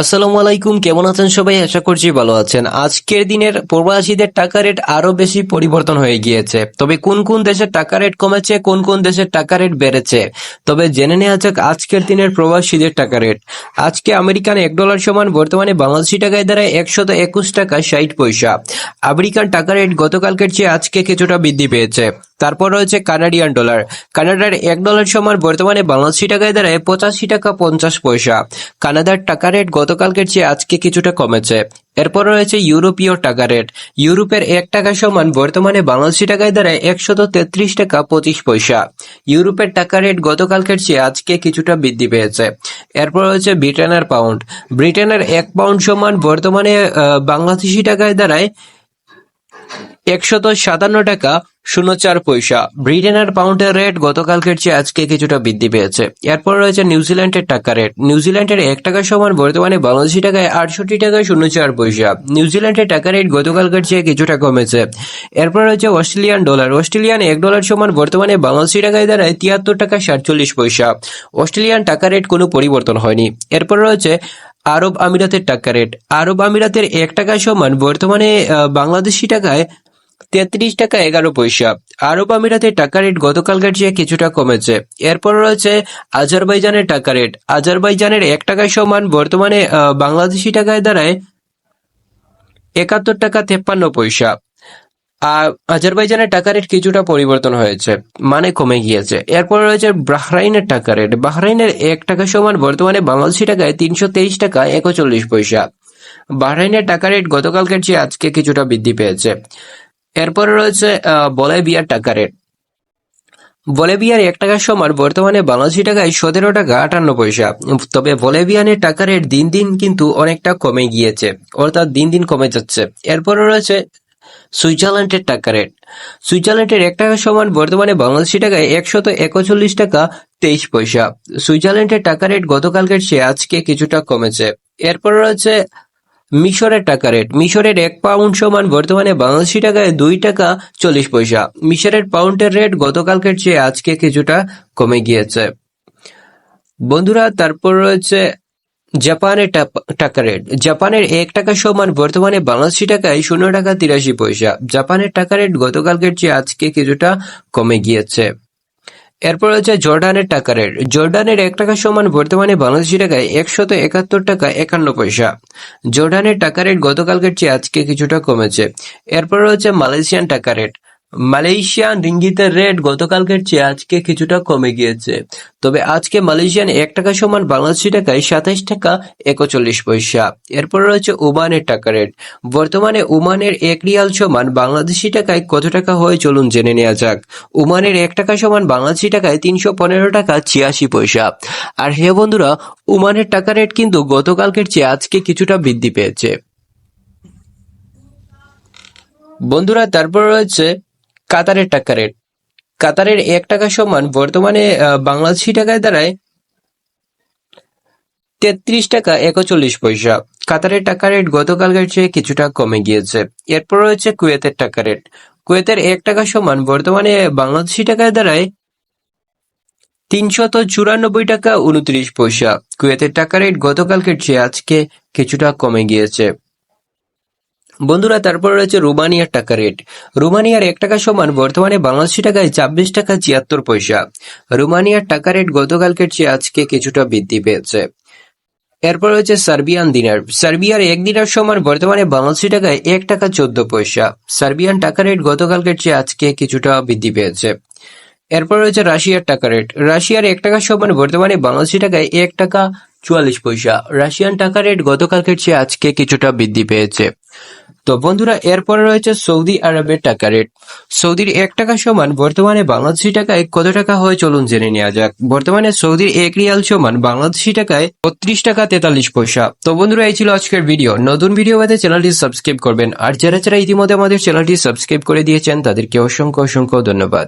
আসসালামু আলাইকুম, কেমন আছেন সবাই? আশা করছি ভালো আছেন। আজকের দিনের প্রবাসীদের টাকা রেট আরও বেশি পরিবর্তন হয়ে গিয়েছে। তবে কোন কোন দেশের টাকা রেট কমেছে, কোন কোন দেশের টাকা রেট বেড়েছে? তবে জেনে নেওয়া যাক আজকের দিনের প্রবাসীদের টাকা রেট। আজকে আমেরিকান এক ডলার সমান, বর্তমানে বাংলাদেশি টাকায় দ্বারা একশত একুশ টাকা ষাট পয়সা। আমেরিকান টাকা রেট গতকালকের চেয়ে আজকে কিছুটা বৃদ্ধি পেয়েছে। তারপর রয়েছে কানাডিয়ান ডলার। কানাডার এক ডলার সমান বর্তমানে বাংলাদেশি টাকায় দাঁড়ায় পঁচাশি টাকা পঞ্চাশ পয়সা। কানাডার টাকা রেট গতকালকের চেয়ে আজকে কিছুটা কমেছে। এরপর রয়েছে ইউরোপীয় টাকা রেট। ইউরোপের এক টাকা সমান বর্তমানে বাংলাদেশি টাকায় দাঁড়ায় একশত তেত্রিশ টাকা পঁচিশ পয়সা। ইউরোপের টাকা রেট গতকালকের চেয়ে আজকে কিছুটা বৃদ্ধি পেয়েছে। এরপর রয়েছে ব্রিটেনের পাউন্ড। ব্রিটেনের এক পাউন্ড সমান বর্তমানে বাংলাদেশি টাকায় দাঁড়ায় একশত সাতান্ন টাকা শূন্য চার পয়সা ব্রিটেনের পাউন্ডের রেট গতকালকের চেয়ে আজকে কিছুটা বৃদ্ধি পেয়েছে। এরপর রয়েছে নিউজিল্যান্ডের টাকা রেট নিউজিল্যান্ডের এক টাকা সমান বর্তমানে বাংলাদেশি টাকায় আটষট্টি টাকা শূন্য চার পয়সা নিউজিল্যান্ডের টাকা রেট গতকালকের চেয়ে কিছুটা কমেছে। এরপর রয়েছে অস্ট্রেলিয়ান ডলার অস্ট্রেলিয়ান এক ডলার সমান বর্তমানে বাংলাদেশি টাকায় দাঁড়ায় তিয়াত্তর টাকা সাতচল্লিশ পয়সা। অস্ট্রেলিয়ান টাকা রেট কোনো পরিবর্তন হয়নি। এরপর রয়েছে আরব আমিরাতের টাকা রেট আরব আমিরাতের এক টাকা সমান বর্তমানে বাংলাদেশি টাকায় তেত্রিশ টাকা এগারো পয়সা। আরব আমিরাতের টাকা রেট গতকালকের চেয়ে কিছুটা কমেছে। এরপর রয়েছে আজারবাইজানের টাকা রেট। আজারবাইজানের এক টাকায় সমান বর্তমানে বাংলাদেশি টাকায় দাঁড়ায় একাত্তর টাকা তেপ্পান্ন পয়সা। আজারবাইজানের টাকা রেট কিছুটা পরিবর্তন হয়েছে মানে কমে গিয়েছে। এরপর রয়েছে বাহরাইনের টাকা রেট। বাহরাইনের এক টাকা সমান বর্তমানে বাংলাদেশি টাকায় তিনশো তেইশ টাকা একচল্লিশ পয়সা। বাহরাইনের টাকা রেট গতকালকের চেয়ে আজকে কিছুটা বৃদ্ধি পেয়েছে। এরপরে রয়েছে বলিভিয়ার টাকা রেট। বলেভিয়ার এক টাকার সমান বর্তমানে বাংলাদেশি টাকায় সতেরো টাকা আটান্ন পয়সা। তবে বলিভিয়ানের টাকা রেট দিন দিন কিন্তু অনেকটা কমে গিয়েছে, অর্থাৎ দিন দিন কমে যাচ্ছে। এরপরে রয়েছে, সুইজারল্যান্ডের টাকা রেট। সুইজারল্যান্ডের এক টাকার সমান বর্তমানে বাংলাদেশি টাকায় একশত একচল্লিশ টাকা তেইশ পয়সা। সুইজারল্যান্ডের টাকা রেট গতকালকের চেয়ে আজকে কিছুটা কমেছে। এরপর রয়েছে মিশরের টাকা রেট মিশরের এক পাউন্ড সমান বর্তমানে বাংলাদেশি টাকায় দুই টাকা চল্লিশ পয়সা। মিশরের পাউন্ডের রেট গতকালকের চেয়ে আজকে কিছুটা কমে গিয়েছে। বন্ধুরা, তারপর রয়েছে জাপানের টাকা রেট জাপানের এক টাকা সমান বর্তমানে বাংলাদেশি টাকায় শূন্য টাকা তিরাশি পয়সা। জাপানের টাকা রেট গতকালকের চেয়ে আজকে কিছুটা কমে গিয়েছে। এরপর হচ্ছে জর্ডানের টাকা রেট। জর্ডানের এক টাকা সমান বর্তমানে বাংলাদেশি টাকায় একশত একাত্তর টাকা একান্ন পয়সা। জর্ডানের টাকা রেট গতকালকের চেয়ে আজকে কিছুটা কমেছে। এরপর হচ্ছে মালয়েশিয়ান টাকা রেট। মালয়েশিয়ান রিঙ্গিতের রেট গতকালকের চেয়ে আজকে কিছুটা কমে গিয়েছে। তবে আজকে মালয়েশিয়ান এক টাকা সমান বাংলাদেশি টাকায় সাতাইশ টাকা একচল্লিশ পয়সা। এরপর রয়েছে ওমানের টাকা রেট। বর্তমানে ওমানের এক রিয়াল সমান বাংলাদেশি টাকায় কত টাকা হয় চলুন জেনে নেওয়া যাক। ওমানের এক টাকা সমান বাংলাদেশি টাকায় তিনশো পনেরো টাকা ছিয়াশি পয়সা। আর হে বন্ধুরা, ওমানের টাকা রেট কিন্তু গতকালকের চেয়ে আজকে কিছুটা বৃদ্ধি পেয়েছে। বন্ধুরা, তারপর রয়েছে কাতারের টাকা রেট কাতারের এক টাকা সমান বর্তমানে বাংলাদেশি টাকায় দাঁড়ায় তেত্রিশ টাকা একচল্লিশ পয়সা। কাতারের টাকা রেট গতকালকের চেয়ে কিছুটা কমে গিয়েছে। এরপর রয়েছে কুয়েতের টাকা রেট কুয়েতের এক টাকা সমান বর্তমানে বাংলাদেশি টাকায় দাঁড়ায় তিনশত চুরানব্বই টাকা উনত্রিশ পয়সা। কুয়েতের টাকা রেট গতকালকের চেয়ে আজকে কিছুটা কমে গিয়েছে। বন্ধুরা, তারপর রয়েছে রোমানিয়ার টাকা রেট। রোমানিয়ার এক টাকা সমান বর্তমানে বাংলাদেশি টাকায় ছাব্বিশ টাকা ছিয়াত্তর পয়সা। রোমানিয়ার টাকা রেট গতকালকের চেয়ে আজকে কিছুটা বৃদ্ধি পেয়েছে। এরপর রয়েছে সার্বিয়ান দিনার। সার্বিয়ার এক দিনার সমান বর্তমানে বাংলাদেশি টাকায় এক টাকা চোদ্দ পয়সা। সার্বিয়ান টাকা রেট গতকালকের চেয়ে আজকে কিছুটা বৃদ্ধি পেয়েছে। এরপর রয়েছে রাশিয়ার টাকা রেট। রাশিয়ার এক টাকা সমান বর্তমানে বাংলাদেশি টাকায় এক টাকা চুয়াল্লিশ পয়সা। রাশিয়ান টাকা রেট গতকালকের চেয়ে আজকে কিছুটা বৃদ্ধি পেয়েছে। তো বন্ধুরা, এরপরে রয়েছে সৌদি আরবের টাকা রেট। সৌদির এক টাকা সমান, বর্তমানে বাংলাদেশি টাকায় কত টাকা হয় চলুন জেনে নেওয়া যাক। বর্তমানে সৌদির এক রিয়াল সমান বাংলাদেশি টাকায় বত্রিশ টাকা তেতাল্লিশ পয়সা। তো বন্ধুরা, এই ছিল আজকের ভিডিও। নতুন ভিডিও বাদে চ্যানেলটি সাবস্ক্রাইব করবেন। আর যারা যারা ইতিমধ্যে আমাদের চ্যানেলটি সাবস্ক্রাইব করে দিয়েছেন, তাদেরকে অসংখ্য অসংখ্য ধন্যবাদ।